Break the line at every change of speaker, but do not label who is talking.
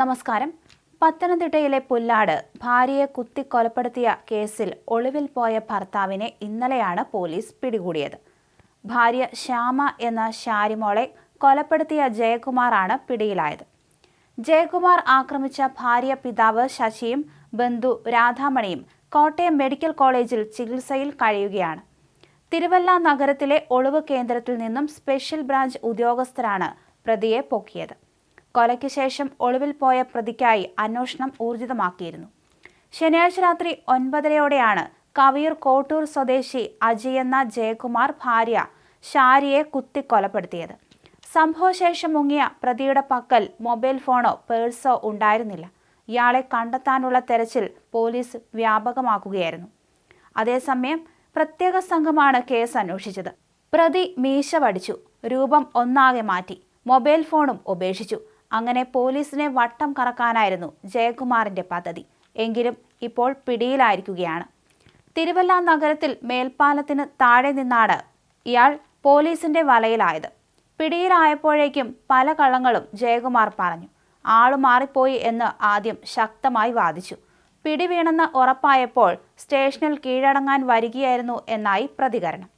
നമസ്കാരം. പത്തനംതിട്ടയിലെ പുല്ലാട് ഭാര്യയെ കുത്തി കൊലപ്പെടുത്തിയ കേസിൽ ഒളിവിൽ പോയ ഭർത്താവിനെ ഇന്നലെയാണ് പോലീസ് പിടികൂടിയത്. ഭാര്യ ശ്യാമ എന്ന ശാരിമോളെ കൊലപ്പെടുത്തിയ ജയകുമാറാണ് പിടിയിലായത്. ജയകുമാർ ആക്രമിച്ച ഭാര്യ പിതാവ് ശശിയും ബന്ധു രാധാമണിയും കോട്ടയം മെഡിക്കൽ കോളേജിൽ ചികിത്സയിൽ കഴിയുകയാണ്. തിരുവല്ല നഗരത്തിലെ ഒളിവ് കേന്ദ്രത്തിൽ നിന്നും സ്പെഷ്യൽ ബ്രാഞ്ച് ഉദ്യോഗസ്ഥരാണ് പ്രതിയെ പൊക്കിയത്. കൊലയ്ക്ക് ശേഷം ഒളിവിൽ പോയ പ്രതിക്കായി അന്വേഷണം ഊർജിതമാക്കിയിരുന്നു. ശനിയാഴ്ച രാത്രി ഒൻപതരയോടെയാണ് കവിയൂർ കോട്ടൂർ സ്വദേശി അജയ് എന്ന ജയകുമാർ ഭാര്യ ഷാരിയെ കുത്തി കൊലപ്പെടുത്തിയത് സംഭവശേഷം മുങ്ങിയ പ്രതിയുടെ പക്കൽ മൊബൈൽ ഫോണോ പേഴ്സോ ഉണ്ടായിരുന്നില്ല. ഇയാളെ കണ്ടെത്താനുള്ള തെരച്ചിൽ പോലീസ് വ്യാപകമാക്കുകയായിരുന്നു. അതേസമയം പ്രത്യേക സംഘമാണ് കേസ് അന്വേഷിച്ചത്. പ്രതി മീശ പഠിച്ചു രൂപം ഒന്നാകെ മാറ്റി. മൊബൈൽ ഫോണും ഉപേക്ഷിച്ചു. അങ്ങനെ പോലീസിനെ വട്ടം കറക്കാനായിരുന്നു ജയകുമാറിന്റെ പദ്ധതി. എങ്കിലും ഇപ്പോൾ പിടിയിലായിരിക്കുകയാണ്. തിരുവല്ല നഗരത്തിൽ മേൽപ്പാലത്തിന് താഴെ നിന്നാണ് ഇയാൾ പോലീസിന്റെ വലയിലായത്. പിടിയിലായപ്പോഴേക്കും പല കള്ളങ്ങളും ജയകുമാർ പറഞ്ഞു. ആളു മാറിപ്പോയി എന്ന് ആദ്യം ശക്തമായി വാദിച്ചു. പിടി പിടിവീണെന്ന് ഉറപ്പായപ്പോൾ സ്റ്റേഷനിൽ കീഴടങ്ങാൻ വരികയായിരുന്നു എന്നായി പ്രതികരണം.